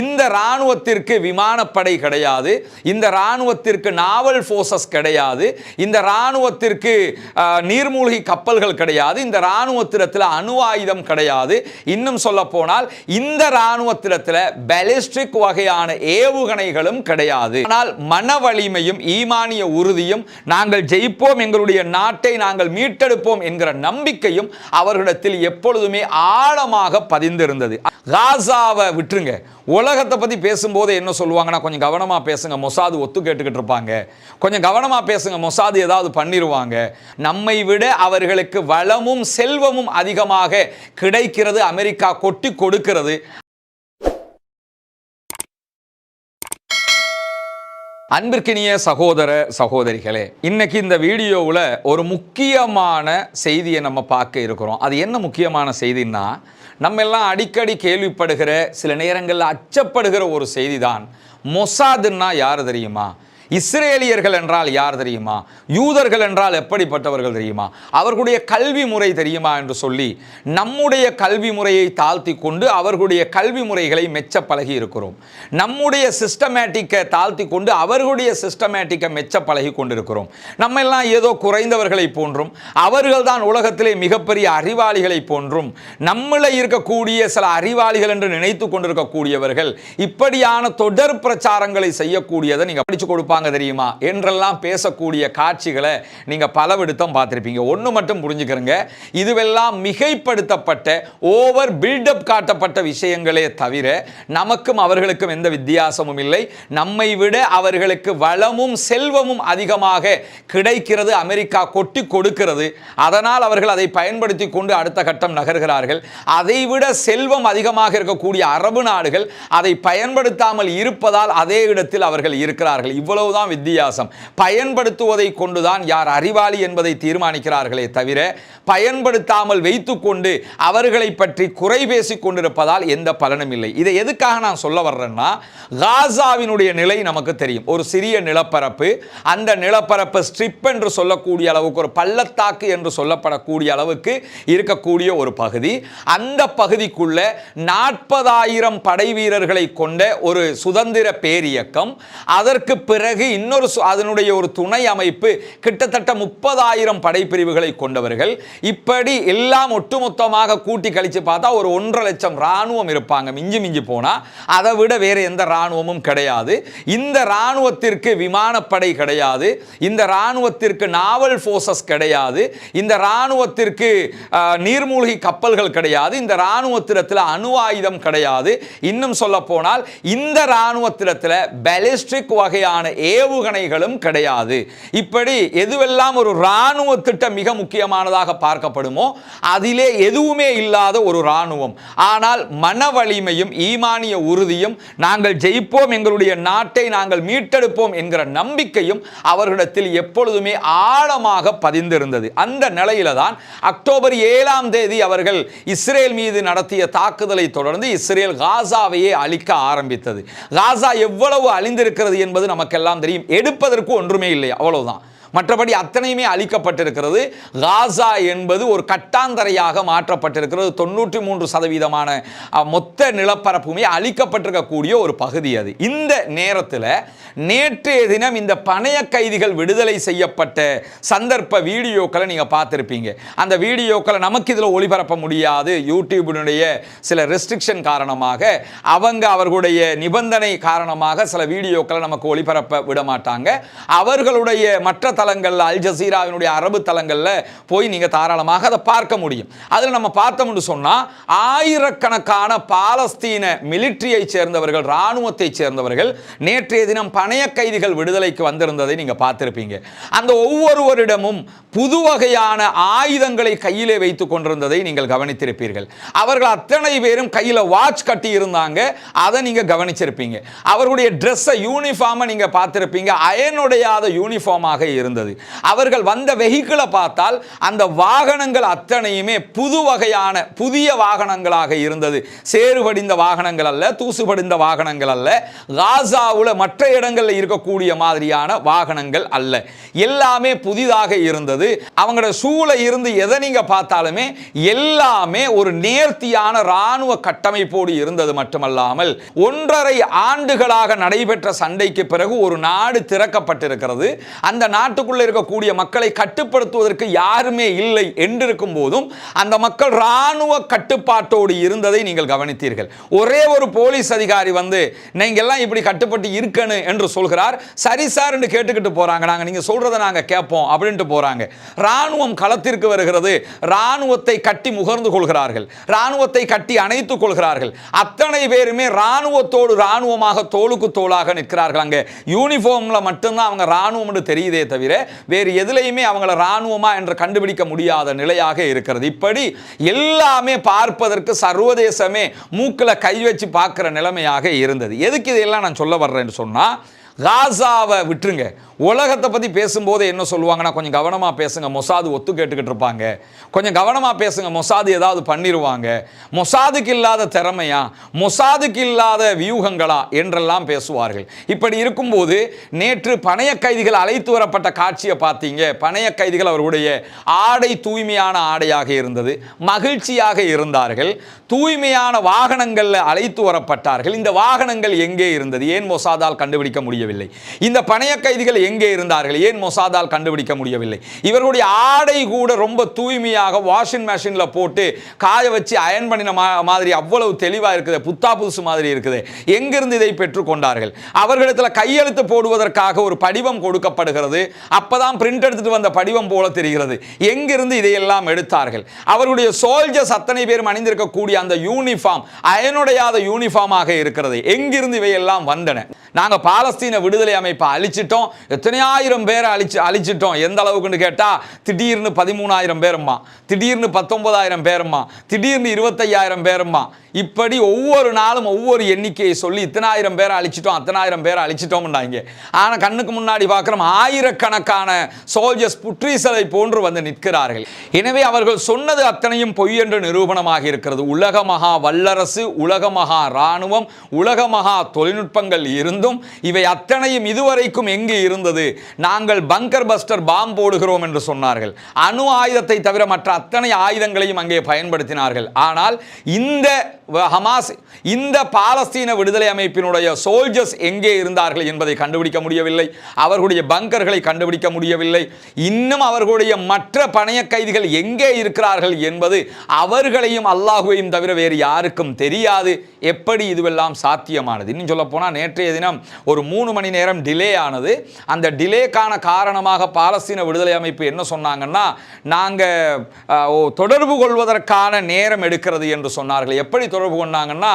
இந்த இராணுவத்திற்கு விமானப்படை கிடையாது. இந்த இராணுவத்திற்கு நாவல் ஃபோர்ஸஸ் கிடையாது. இந்த இராணுவத்திற்கு நீர்மூழ்கி கப்பல்கள் கிடையாது. இந்த இராணுவத்திடத்தில் அணு ஆயுதம் கிடையாது. இன்னும் சொல்ல போனால் இந்த இராணுவத்திடத்தில் பெலிஸ்டிக் வகையான ஏவுகணைகளும் கிடையாது. ஆனால் மன வலிமையும் ஈமானிய உறுதியும் நாங்கள் ஜெயிப்போம் எங்களுடைய நாட்டை நாங்கள் மீட்டெடுப்போம் என்கிற நம்பிக்கையும் அவர்களிடத்தில் எப்பொழுதுமே ஆழமாக பதிந்திருந்தது. காசாவை விட்டுருங்க. உலகத்தை பற்றி பேசும்போது என்ன சொல்லுவாங்கன்னா கொஞ்சம் கவனமாக பேசுங்க மொசாது ஒத்து கேட்டுக்கிட்டு இருப்பாங்க. கொஞ்சம் கவனமாக பேசுங்க மொசாது ஏதாவது பண்ணிடுவாங்க நம்மை விட அவர்களுக்கு வளமும் செல்வமும் அதிகமாக கிடைக்கிறது அமெரிக்கா கொட்டி கொடுக்கிறது. அன்பிற்கினிய சகோதர சகோதரிகளே இன்னைக்கு இந்த வீடியோவில் ஒரு முக்கியமான செய்தியை நம்ம பார்க்க இருக்கிறோம். அது என்ன முக்கியமான செய்தின்னா நம்ம எல்லாம் அடிக்கடி கேள்விப்படுகிற சில நேரங்களில் அச்சப்படுகிற ஒரு செய்தி தான் மொசாதுன்னா யார் தெரியுமா? இஸ்ரேலியர்கள் என்றால் யார் தெரியுமா? யூதர்கள் என்றால் எப்படிப்பட்டவர்கள் தெரியுமா? அவர்களுடைய கல்வி முறை தெரியுமா என்று சொல்லி நம்முடைய கல்வி முறையை தாழ்த்தி கொண்டு அவர்களுடைய கல்வி முறைகளை மெச்ச பழகி இருக்கிறோம். நம்முடைய சிஸ்டமேட்டிக்கை தாழ்த்தி கொண்டு அவர்களுடைய சிஸ்டமேட்டிக்கை மெச்ச பழகி கொண்டிருக்கிறோம். நம்ம எல்லாம் ஏதோ குறைந்தவர்களை போன்றும் அவர்கள் தான் உலகத்திலே மிகப்பெரிய அறிவாளிகளை போன்றும் நம்மள இருக்கக்கூடிய சில அறிவாளிகள் என்று நினைத்து கொண்டிருக்கக்கூடியவர்கள் இப்படியான தொடர் பிரச்சாரங்களை செய்யக்கூடியதை நீங்க படிச்சு இருப்பாங்க தெரியுமா? என்றெல்லாம் பேசக்கூடிய காட்சிகளை நீங்க பலவிடுத்தம் பார்த்துருப்பீங்க. ஒன்று மட்டும் புரிஞ்சுக்கிறங்க. இதுவெல்லாம் மிகைப்படுத்தப்பட்ட ஓவர் பில்டப் காட்டப்பட்ட விஷயங்களே தவிர நமக்கும் அவர்களுக்கும் எந்த வித்தியாசமும் இல்லை. நம்மை விட அவர்களுக்கு வளமும் செல்வமும் அதிகமாக கிடைக்கிறது அமெரிக்கா கொட்டி கொடுக்கிறது. அதனால் அவர்கள் அதை பயன்படுத்தி கொண்டு அடுத்த கட்டம் நகர்கிறார்கள். அதைவிட செல்வம் அதிகமாக இருக்கக்கூடிய அரபு நாடுகள் அதை பயன்படுத்தாமல் இருப்பதால் அதே இடத்தில் அவர்கள் இருக்கிறார்கள். இவ்வளவு அவ்வளவுதான் வித்தியாசம். பயன்படுத்துவதை கொண்டுதான் யார் அறிவாளி என்பதை தீர்மானிக்கிறார்களே தவிர பயன்படுத்தாமல் வைத்துக்கொண்டு அவர்களை பற்றி குறை பேசிக் கொண்டிருப்பதால் எந்த பலனும் இல்லை. இதை எதுக்காக நான் சொல்ல வர்றேன்னா காசாவினுடைய நிலை நமக்கு தெரியும். ஒரு சிறிய நிலப்பரப்பு அந்த நிலப்பரப்பு ஸ்ட்ரிப் என்று சொல்லக்கூடிய அளவுக்கு ஒரு பள்ளத்தாக்கு என்று சொல்லப்படக்கூடிய அளவுக்கு இருக்கக்கூடிய ஒரு பகுதி. அந்த பகுதிக்குள்ள நாற்பதாயிரம் படை வீரர்களை கொண்ட ஒரு சுதந்திர பேரியக்கம் அதற்கு பிறகு இன்னொரு அதனுடைய ஒரு துணை அமைப்பு கிட்டத்தட்ட முப்பதாயிரம் படைப்பிரிவுகளை கொண்டவர்கள். இப்படி எல்லாம் ஒட்டுமொத்தமாக கூட்டி கழித்து பார்த்தா ஒரு ஒன்றரை லட்சம் ராணுவம் இருப்பாங்க. மிஞ்சி மிஞ்சி போனால் அதை விட வேறு எந்த ராணுவமும் கிடையாது. இந்த ராணுவத்திற்கு விமானப்படை கிடையாது. இந்த ராணுவத்திற்கு நாவல் ஃபோர்ஸஸ் கிடையாது. இந்த ராணுவத்திற்கு நீர்மூழ்கி கப்பல்கள் கிடையாது. இந்த இராணுவத்திடத்தில் அணு ஆயுதம் கிடையாது. இன்னும் சொல்ல போனால் இந்த இராணுவத்திடத்தில் பேலிஸ்டிக் வகையான ஏவுகணைகளும் கிடையாது. இப்படி எதுவெல்லாம் ஒரு ராணுவ திட்டம் மிக முக்கியமானதாக பார்க்கப்படுமோ அதிலே எதுவுமே இல்லாத ஒரு ராணுவம் ஆனால் மன வலிமையும் ஈமானிய உறுதியும் நாங்கள் ஜெயிப்போம் எங்களுடைய நாட்டை நாங்கள் மீட்டெடுப்போம் என்கிற நம்பிக்கையும் அவர்களிடத்தில் எப்பொழுதுமே ஆழமாக பதிந்திருந்தது. அந்த நிலையில தான் அக்டோபர் ஏழாம் தேதி அவர்கள் இஸ்ரேல் மீது நடத்திய தாக்குதலை தொடர்ந்து இஸ்ரேல் காசாவையே அழிக்க ஆரம்பித்தது. காசா எவ்வளவு அழிந்திருக்கிறது என்பது நமக்கெல்லாம் தெரியும். எடுப்பதற்கு ஒன்றுமே இல்லை. அவ்வளவுதான். மற்றபடி அத்தனையுமே அழிக்கப்பட்டிருக்கிறது. காசா என்பது ஒரு கட்டாந்தரையாக மாற்றப்பட்டிருக்கிறது. தொண்ணூற்றி மூன்று சதவீதமான மொத்த நிலப்பரப்புமே அழிக்கப்பட்டிருக்கக்கூடிய ஒரு பகுதி அது. இந்த நேரத்தில் நேற்றைய தினம் இந்த பணைய கைதிகள் விடுதலை செய்யப்பட்ட சந்தர்ப்ப வீடியோக்களை நீங்கள் பார்த்துருப்பீங்க. அந்த வீடியோக்களை நமக்கு இதில் ஒளிபரப்ப முடியாது. யூடியூபினுடைய சில ரெஸ்ட்ரிக்ஷன் காரணமாக அவங்க அவர்களுடைய நிபந்தனை காரணமாக சில வீடியோக்களை நமக்கு ஒளிபரப்ப விட மாட்டாங்க. அவர்களுடைய மற்ற தளங்களில் அல் ஜசீராவினுடைய அரபு தளங்களில் போய் நீங்கள் தாராளமாக அதை பார்க்க முடியும். அதில் நம்ம பார்த்தோம்னு சொன்னால் ஆயிரக்கணக்கான பாலஸ்தீன மிலிட்ரியை சேர்ந்தவர்கள் இராணுவத்தை சேர்ந்தவர்கள் நேற்றைய தினம் பணைய கைதிகள் விடுதலைக்கு வந்திருந்ததை நீங்கள் பார்த்திருப்பீங்க. அந்த ஒவ்வொருவரிடமும் புது வகையான ஆயுதங்களை கையிலே வைத்து கொண்டிருந்ததை நீங்கள் கவனித்திருப்பீர்கள். அவர்கள் அத்தனை பேரும் கையில் வாட்ச் கட்டி இருந்தாங்க. அதை நீங்கள் கவனிச்சிருப்பீங்க. அவர்களுடைய ட்ரெஸ்ஸை யூனிஃபார்மை நீங்கள் பார்த்துருப்பீங்க. அயனுடையாத யூனிஃபார்மாக இருந்தது இருந்தது. அவர்கள் வந்த வெஹிக்கிளை பார்த்தால் அந்த வாகனங்கள் அத்தனையுமே புது வகையான புதிய வாகனங்களாக இருந்தது. சேறுபடிந்த வாகனங்கள் அல்ல தூசுபடிந்த வாகனங்கள் அல்ல. காசாவில் மற்ற இடங்களில் இருக்கக்கூடிய மாதிரியான வாகனங்கள் அல்ல. எல்லாமே புதிதாக இருந்தது. அவங்களோட சூழ இருந்து எதை நீங்க பார்த்தாலுமே எல்லாமே ஒரு நேர்த்தியான இராணுவ கட்டமைப்போடு இருந்தது மட்டுமல்லாமல் ஒன்றரை ஆண்டுகளாக நடைபெற்ற சண்டைக்கு பிறகு ஒரு நாடு திறக்கப்பட்டிருக்கிறது. அந்த நாட்டுக்குள்ளே இருக்கக்கூடிய மக்களை கட்டுப்படுத்துவதற்கு யாருமே இல்லை என்றிருக்கும் போதும் அந்த மக்கள் இராணுவ கட்டுப்பாட்டோடு இருந்ததை நீங்கள் கவனித்தீர்கள். ஒரே ஒரு போலீஸ் அதிகாரி வந்து நீங்கள் எல்லாம் இப்படி கட்டுப்பட்டு இருக்கணும் என்று சொல்கிறார். சரி சார் என்று கேட்டுக்கிட்டு போறாங்க. நாங்கள் நீங்கள் சொல்றதை நாங்கள் கேட்போம் அப்படின்ட்டு போகிறாங்க ராணுவம் களத்திற்கு வருகிறது. ராணுவத்தை கட்டி முகர்ந்து கொள்கிறார்கள். ராணுவத்தை கட்டி அணைத்துக் கொள்கிறார்கள். அத்தனை பேருமே ராணுவத்தோடு ராணுவமாக தோளுக்கு தோளாக நிற்கிறார்கள். அங்க யூனிஃபார்ம்ல மட்டும்தான் அவங்க ராணுவம்னு தெரியுதே தவிர வேறு எதுலையுமே அவங்கள ராணுவமா என்று கண்டுபிடிக்க முடியாத நிலையாக இருக்கிறது. இப்படி எல்லாமே பார்ப்பதற்கு சர்வதேசமே மூக்கில் கை வச்சு பார்க்குற நிலைமையாக இருந்தது. எதுக்கு இதெல்லாம் நான் சொல்ல வர்றேன்னு சொன்னா காசாவை விட்டுருங்க. உலகத்தை பற்றி பேசும்போது என்ன சொல்லுவாங்கன்னா கொஞ்சம் கவனமாக பேசுங்க மொசாது ஒத்து கேட்டுக்கிட்டு இருப்பாங்க. கொஞ்சம் கவனமாக பேசுங்க மொசாது ஏதாவது பண்ணிடுவாங்க மொசாதுக்கு இல்லாத திறமையா மொசாதுக்கு இல்லாத வியூகங்களா என்றெல்லாம் பேசுவார்கள். இப்படி இருக்கும்போது நேற்று பணைய கைதிகள் அழைத்து வரப்பட்ட காட்சியை பார்த்தீங்க. பணைய கைதிகள் அவர்களுடைய ஆடை தூய்மையான ஆடையாக இருந்தது மகிழ்ச்சியாக இருந்தார்கள். தூய்மையான வாகனங்களில் அழைத்து வரப்பட்டார்கள். இந்த வாகனங்கள் எங்கே இருந்தது? ஏன் மொசாதால் கண்டுபிடிக்க முடியவில்லை? இந்த பணைய கைதிகள் எங்கே இருந்தார்கள்? ஏன் மொசாதால் கண்டுபிடிக்க முடியவில்லை? இவர்களுடைய ஆடை கூட ரொம்ப தூய்மையாக வாஷிங் மெஷினில் போட்டு காய வச்சு அயன் பண்ணின மா- மாதிரி அவ்வளவு தெளிவாக இருக்குது. புத்தா புதுசு மாதிரி இருக்குது. எங்கிருந்து இதை பெற்றுக்கொண்டார்கள் அவர்களிடத்தில் கையெழுத்து போடுவதற்காக ஒரு படிவம் கொடுக்கப்படுகிறது. அப்பதான் பிரிண்ட் எடுத்துட்டு வந்த படிவம் போல தெரிகிறது. எங்கிருந்து இதையெல்லாம் எடுத்தார்கள்? அவருடைய சோல்ஜர்ஸ் அத்தனை பேர் அணிந்திருக்கக்கூடிய அந்த யூனிஃபார்ம் அயனுடையாத யூனிஃபார்மாக இருக்கிறது. எங்கிருந்து இவையெல்லாம் வந்தன? நாங்கள் பாலஸ்தீன விடுதலை அமைப்பை அழிச்சிட்டோம். எத்தனையாயிரம் பேரை அழிச்சு அழிச்சிட்டோம். எந்த அளவுக்குன்னு கேட்டால் திடீர்னு பதிமூணாயிரம் பேருமா திடீர்னு பத்தொன்பதாயிரம் பேருமா திடீர்னு இருபத்தையாயிரம் பேருமா இப்படி ஒவ்வொரு நாளும் ஒவ்வொரு எண்ணிக்கையை சொல்லி இத்தனாயிரம் பேரை அழிச்சிட்டோம் அத்தனாயிரம் பேரை அழிச்சிட்டோம்னாங்க. ஆனால் கண்ணுக்கு முன்னாடி பார்க்குறோம் ஆயிரக்கணக்கான சோல்ஜர்ஸ் புற்றீசலை போன்று வந்து நிற்கிறார்கள். எனவே அவர்கள் சொன்னது அத்தனையும் பொய் என்று நிரூபணமாக இருக்கிறது. உலக மகா வல்லரசு உலக மகா இராணுவம் உலக மகா தொழில்நுட்பங்கள் இருந்தும் இவை அத்தனையும் இதுவரைக்கும் எங்கே இருந்தது? நாங்கள் பங்கர் பஸ்டர் பாம் போடுகிறோம் என்று சொன்னார்கள். அணு ஆயுதத்தை தவிர மற்ற அத்தனை ஆயுதங்களையும் அங்கே பயன்படுத்தினார்கள். ஆனால் இந்த ஹமாஸ் இந்த பாலஸ்தீன விடுதலை அமைப்பினுடைய சோல்ஜர்ஸ் எங்கே இருந்தார்கள் என்பதை கண்டுபிடிக்க முடியவில்லை. அவர்களுடைய பங்கர்களை கண்டுபிடிக்க முடியவில்லை. இன்னும் அவர்களுடைய மற்ற பணைய கைதிகள் எங்கே இருக்கிறார்கள் என்பது அவர்களையும் அல்லாஹுவையும் தவிர வேறு யாருக்கும் தெரியாது. எப்படி இதுவெல்லாம் சாத்தியமானது? இன்னும் சொல்ல போனால் நேற்றைய தினம் ஒரு மூணு மணி நேரம் டிலே ஆனது. அந்த டிலேக்கான காரணமாக பாலஸ்தீன விடுதலை அமைப்பு என்ன சொன்னாங்கன்னா நாங்கள் தொடர்பு கொள்வதற்கான நேரம் எடுக்கிறது என்று சொன்னார்கள். எப்படி தொடர்பு கொண்டாங்கன்னா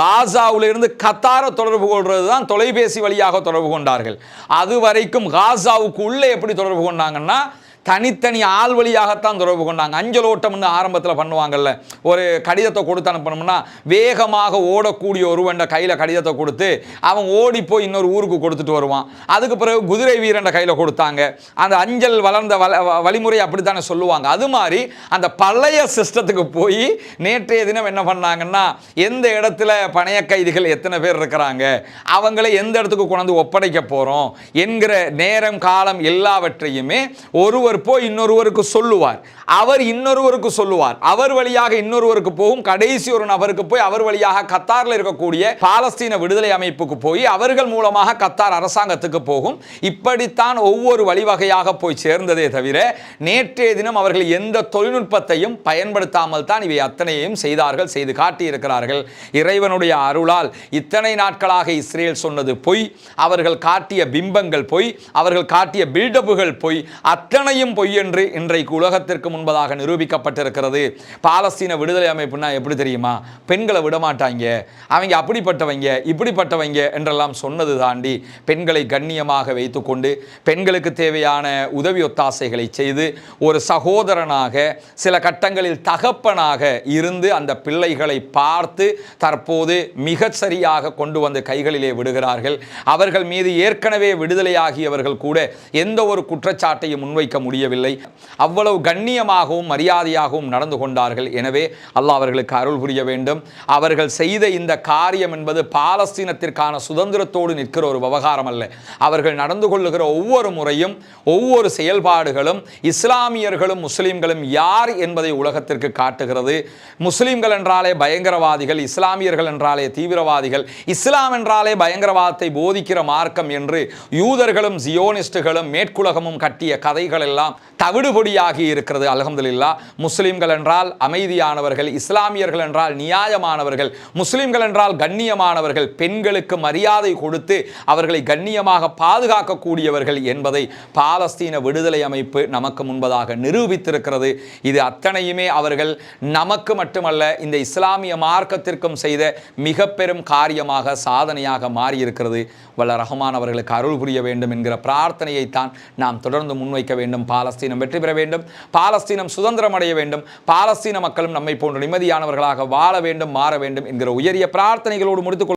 காசாவிலிருந்து கத்தாரை தொடர்பு கொள்வது தான் தொலைபேசி வழியாக தொடர்பு கொண்டார்கள். அது வரைக்கும் காசாவுக்கு உள்ளே எப்படி தொடர்பு கொண்டாங்கன்னா தனித்தனி ஆள் வழியாகத்தான் தொடர்பு கொண்டாங்க. அஞ்சல் ஓட்டம்னு ஆரம்பத்தில் பண்ணுவாங்கல்ல. ஒரு கடிதத்தை கொடுத்து அனுப்பணும்னா வேகமாக ஓடக்கூடிய ஒருவன் கையில் கடிதத்தை கொடுத்து அவன் ஓடி போய் இன்னொரு ஊருக்கு கொடுத்துட்டு வருவான். அதுக்கு பிறகு குதிரை வீரன் கையில் கொடுத்தாங்க. அந்த அஞ்சல் வளர்ந்த வல வ- வழிமுறை அப்படித்தானே சொல்லுவாங்க. அது மாதிரி அந்த பழைய சிஸ்டத்துக்கு போய் நேற்றைய தினம் என்ன பண்ணாங்கன்னா எந்த இடத்துல பணைய கைதிகள் எத்தனை பேர் இருக்கிறாங்க அவங்களை எந்த இடத்துக்கு கொண்டாந்து ஒப்படைக்க போகிறோம் என்கிற நேரம் காலம் எல்லாவற்றையுமே ஒருவர் போய் இன்னொருவருக்கு சொல்லுவார். அவர் இன்னொருவருக்கு சொல்லுவார். அவர் வழியாக இன்னொருவருக்கு போகும். கடைசி ஒரு நபருக்கு போய் அவர் வழியாக கத்தாரில் இருக்கக்கூடிய பாலஸ்தீன விடுதலை அமைப்புக்கு போய் அவர்கள் மூலமாக கத்தார் அரசாங்கத்துக்கு போகும். இப்படித்தான் ஒவ்வொரு வழிவகையாக போய் சேர்ந்ததே தவிர நேற்றைய தினம் அவர்கள் எந்த தொழில்நுட்பத்தையும் பயன்படுத்தாமல் தான் இவை அத்தனையையும் செய்தார்கள் செய்து காட்டியிருக்கிறார்கள். இறைவனுடைய அருளால் இத்தனை நாட்களாக இஸ்ரேல் சொன்னது பொய். அவர்கள் காட்டிய பிம்பங்கள் பொய். அவர்கள் காட்டிய பில்டப்புகள் பொய். அத்தனையும் உண்மையும் பொய் என்று இன்றைக்கு உலகத்திற்கு முன்பதாக நிரூபிக்கப்பட்டிருக்கிறது. பாலஸ்தீன விடுதலை அமைப்புனா எப்படி தெரியுமா? பெண்களை விடமாட்டாங்க. அவங்க அப்படிப்பட்டவங்க இப்படிப்பட்டவங்க என்றெல்லாம் சொன்னது தாண்டி பெண்களை கண்ணியமாக வைத்துக்கொண்டு பெண்களுக்கு தேவையான உதவி ஒத்தாசைகளை செய்து ஒரு சகோதரனாக சில கட்டங்களில் தகப்பனாக இருந்து அந்த பிள்ளைகளை பார்த்து தற்போது மிகச்சரியாக கொண்டு வந்து கைகளிலே விடுகிறார்கள். அவர்கள் மீது ஏற்கனவே விடுதலையாகியவர்கள் கூட எந்த ஒரு குற்றச்சாட்டையும் முன்வைக்க முடியும் முடியவில்லை. அவ்வளவு கண்ணியமாகவும் மரியாதையாகவும் நடந்து கொண்டார்கள். எனவே அல்லாஹ் அவர்களுக்கு அருள் புரிய வேண்டும். அவர்கள் செய்த இந்த காரியம் என்பது பாலஸ்தீனத்திற்கான சுதந்திரத்தோடு நிற்கிற ஒரு விவகாரம் அல்ல. அவர்கள் நடந்து கொள்ளுகிற ஒவ்வொரு முறையும் ஒவ்வொரு செயல்பாடுகளும் இஸ்லாமியர்களும் முஸ்லீம்களும் யார் என்பதை உலகத்திற்கு காட்டுகிறது. முஸ்லீம்கள் என்றாலே பயங்கரவாதிகள் இஸ்லாமியர்கள் என்றாலே தீவிரவாதிகள் இஸ்லாம் என்றாலே பயங்கரவாதத்தை போதிக்கிற மார்க்கம் என்று யூதர்களும் ஜியோனிஸ்டுகளும் மேற்குலகமும் கட்டிய கதைகள் எல்லாம் தவிடுபொடியாகி இருக்கிறது அலகம்துல்லா முஸ்லீம்கள் என்றால் அமைதியானவர்கள் இஸ்லாமியர்கள் என்றால் நியாயமானவர்கள் முஸ்லீம்கள் என்றால் கண்ணியமானவர்கள் பெண்களுக்கு மரியாதை கொடுத்து அவர்களை கண்ணியமாக பாதுகாக்கக்கூடியவர்கள் என்பதை பாலஸ்தீன விடுதலை அமைப்பு நமக்கு முன்பதாக நிரூபித்திருக்கிறது. இது அத்தனையுமே அவர்கள் நமக்கு மட்டுமல்ல இந்த இஸ்லாமிய மார்க்கத்திற்கும் செய்த மிக பெரும் காரியமாக சாதனையாக மாறியிருக்கிறது. வல்ல ரஹ்மான் அவர்களுக்கு அருள் புரிய வேண்டும் என்கிற பிரார்த்தனையைத்தான் நாம் தொடர்ந்து முன்வைக்க வேண்டும். பாலஸ்தீனம் வெற்றி பெற வேண்டும். பாலஸ்தீனம் சுதந்திரம் அடைய வேண்டும். பாலஸ்தீன மக்களும் நம்மை போன்ற நிம்மதியானவர்களாக வாழ வேண்டும் மாற வேண்டும் என்கிற உயரிய பிரார்த்தனைகளோடு முடித்துக் கொள்